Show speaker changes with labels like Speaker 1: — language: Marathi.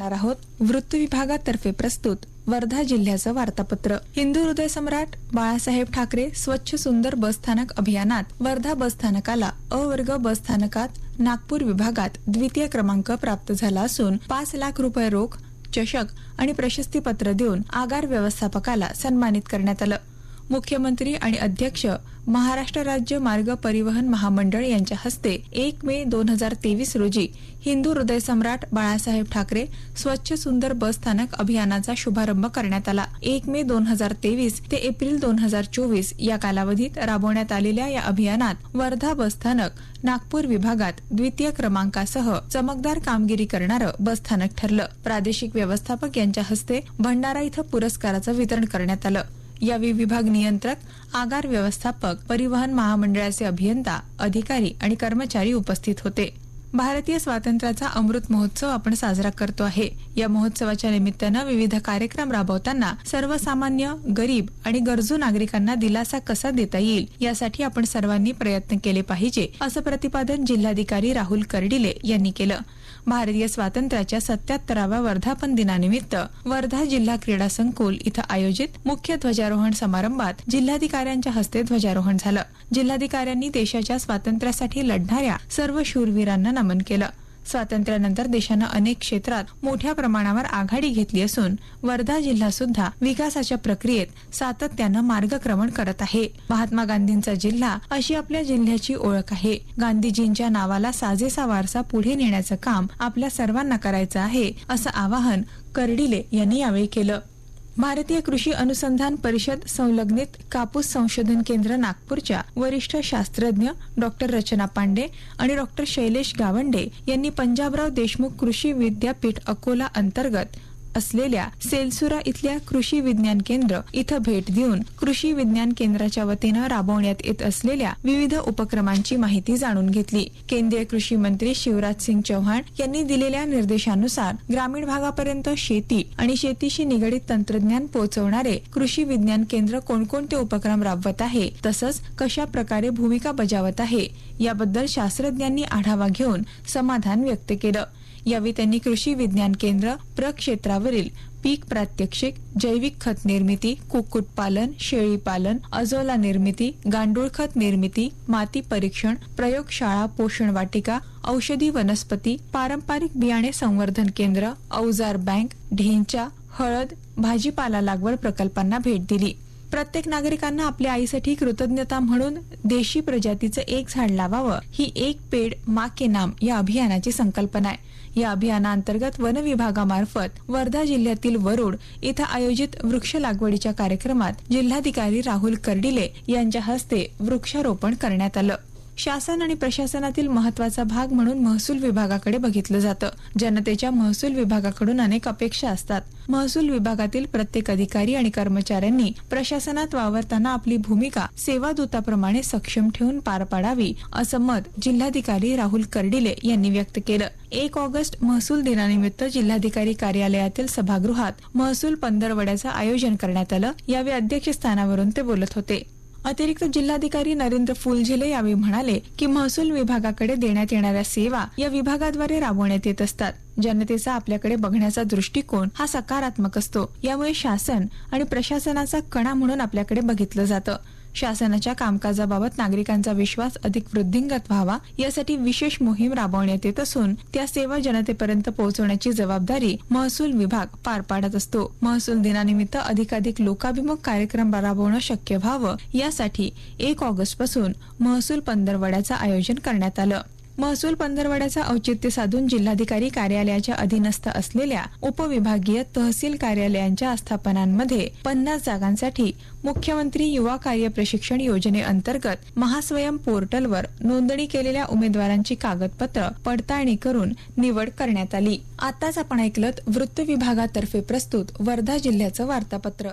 Speaker 1: ऐकणार आहोत. वृत्त विभागातर्फे प्रस्तुत वर्धा जिल्ह्याचं वार्तापत्र. हिंदू हृदय सम्राट बाळासाहेब ठाकरे स्वच्छ सुंदर बसस्थानक अभियानात वर्धा बसस्थानकाला अवर्ग बसस्थानकात नागपूर विभागात द्वितीय क्रमांक प्राप्त झाला असून पाच लाख रुपये रोख चषक आणि प्रशस्तीपत्र देऊन आगार व्यवस्थापकाला सन्मानित करण्यात आलं. मुख्यमंत्री आणि अध्यक्ष महाराष्ट्र राज्य मार्ग परिवहन महामंडळ यांच्या हस्ते एक मे दोन हजार तेवीस रोजी हिंदू हृदय सम्राट बाळासाहेब ठाकरे स्वच्छ सुंदर बस स्थानक अभियानाचा शुभारंभ करण्यात आला. एक मे दोन हजार तेवीस ते एप्रिल दोन हजार चोवीस या कालावधीत राबवण्यात आलेल्या या अभियानात वर्धा बसस्थानक नागपूर विभागात द्वितीय क्रमांकासह चमकदार कामगिरी करणारं बसस्थानक ठरलं. प्रादेशिक व्यवस्थापक यांच्या हस्ते भंडारा इथं पुरस्काराचं वितरण करण्यात आलं. यावेळी विभाग नियंत्रक आगार व्यवस्थापक परिवहन महामंडळाचे अभियंता अधिकारी आणि कर्मचारी उपस्थित होते. भारतीय स्वातंत्र्याचा अमृत महोत्सव आपण साजरा करतो आहे. या महोत्सवाच्या निमित्तानं विविध कार्यक्रम राबवताना सर्वसामान्य गरीब आणि गरजू नागरिकांना दिलासा कसा देता येईल यासाठी आपण सर्वांनी प्रयत्न केले पाहिजे असं प्रतिपादन जिल्हाधिकारी राहुल कर्डिले यांनी केलं. भारतीय स्वातंत्र्याच्या सत्याहत्तराव्या वर्धापन दिनानिमित्त वर्धा जिल्हा क्रीडा संकुल इथं आयोजित मुख्य ध्वजारोहण समारंभात जिल्हाधिकाऱ्यांच्या हस्ते ध्वजारोहण झालं. जिल्हाधिकाऱ्यांनी देशाच्या स्वातंत्र्यासाठी लढणाऱ्या सर्व शूरवीरांना नमन केलं. स्वातंत्र्यानंतर देशानं अनेक क्षेत्रात मोठ्या प्रमाणावर आघाडी घेतली असून वर्धा जिल्हा सुद्धा विकासाच्या प्रक्रियेत सातत्यानं मार्गक्रमण करत आहे. महात्मा गांधींचा जिल्हा अशी आपल्या जिल्ह्याची ओळख आहे. गांधीजींच्या नावाला साजेसा वारसा पुढे नेण्याचं काम आपल्या सर्वांना करायचं आहे असं आवाहन कर्डिले यांनी यावेळी केलं. भारतीय कृषी अनुसंधान परिषद संलग्नित कापूस संशोधन केंद्र नागपूरच्या वरिष्ठ शास्त्रज्ञ डॉक्टर रचना पांडे आणि डॉक्टर शैलेश गावंडे यांनी पंजाबराव देशमुख कृषी विद्यापीठ अकोला अंतर्गत असलेल्या सेलसुरा इथल्या कृषी विज्ञान केंद्र इथं भेट देऊन कृषी विज्ञान केंद्राच्या वतीनं राबवण्यात येत असलेल्या विविध उपक्रमांची माहिती जाणून घेतली. केंद्रीय कृषी मंत्री शिवराज सिंग चौहान यांनी दिलेल्या निर्देशानुसार ग्रामीण भागापर्यंत शेती आणि शेतीशी निगडीत तंत्रज्ञान पोहोचवणारे कृषी विज्ञान केंद्र कोणकोणते उपक्रम राबवत आहे तसंच कशा प्रकारे भूमिका बजावत आहे याबद्दल शास्त्रज्ञांनी आढावा घेऊन समाधान व्यक्त केलं. यावेळी त्यांनी कृषी विज्ञान केंद्र प्रक्षेत्रावरील पीक प्रात्यक्षिक जैविक खत निर्मिती कुक्कुटपालन शेळीपालन अजोला निर्मिती गांडूळ खत निर्मिती माती परीक्षण प्रयोगशाळा पोषण वाटिका औषधी वनस्पती पारंपरिक बियाणे संवर्धन केंद्र अवजार बँक ढेंचा हळद भाजीपाला लागवड प्रकल्पांना भेट दिली. प्रत्येक नागरिकांना आपल्या आईसाठी कृतज्ञता म्हणून देशी प्रजातीचं एक झाड लावावं. ही एक पेड मा के नाम या अभियानाची संकल्पना आहे. या अभियानांतर्गत वन विभागामार्फत वर्धा जिल्ह्यातील वरुड इथं आयोजित वृक्ष लागवडीच्या कार्यक्रमात जिल्हाधिकारी राहुल कर्डिले यांच्या हस्ते वृक्षारोपण करण्यात आलं. शासन आणि प्रशासनातील महत्त्वाचा भाग म्हणून महसूल विभागाकडे बघितलं जातं. जनतेच्या महसूल विभागाकडून अनेक अपेक्षा असतात. महसूल विभागातील प्रत्येक अधिकारी आणि कर्मचाऱ्यांनी प्रशासनात वावरताना आपली भूमिका सेवादूताप्रमाणे सक्षम ठेवून पार पाडावी असं मत जिल्हाधिकारी राहुल कर्डिले यांनी व्यक्त केलं. एक ऑगस्ट महसूल दिनानिमित्त जिल्हाधिकारी कार्यालयातील सभागृहात महसूल पंधरवड्याचं आयोजन करण्यात आलं. यावेळी अध्यक्षस्थानावरून ते बोलत होते. अतिरिक्त जिल्हाधिकारी नरेंद्र फुलझेले यावेळी म्हणाले की महसूल विभागाकडे देण्यात येणाऱ्या सेवा या विभागाद्वारे राबवण्यात येत असतात. जनतेचा आपल्याकडे बघण्याचा दृष्टिकोन हा सकारात्मक असतो. यामुळे शासन आणि प्रशासनाचा कणा म्हणून आपल्याकडे बघितलं जातं. शासनाच्या कामकाजाबाबत नागरिकांचा विश्वास अधिक वृद्धिंगत व्हावा यासाठी विशेष मोहीम राबवण्यात येत असून त्या सेवा जनतेपर्यंत पोहोचवण्याची जबाबदारी महसूल विभाग पार पाडत असतो. महसूल दिनानिमित्त अधिकाधिक लोकाभिमुख कार्यक्रम राबवणं शक्य व्हावं यासाठी एक ऑगस्टपासून महसूल पंधरवड्याचं आयोजन करण्यात आलं. महसूल पंधरवड्याचं औचित्य साधून जिल्हाधिकारी कार्यालयाच्या अधीनस्थ असलेल्या उपविभागीय तहसील कार्यालयांच्या आस्थापनांमध्ये पन्नास जागांसाठी मुख्यमंत्री युवा कार्य प्रशिक्षण योजनेअंतर्गत महास्वयं पोर्टलवर नोंदणी केलेल्या उमेदवारांची कागदपत्र पडताळणी करून निवड करण्यात आली. आताच आपण ऐकलत वृत्त विभागातर्फे प्रस्तुत वर्धा जिल्ह्याचं वार्तापत्र.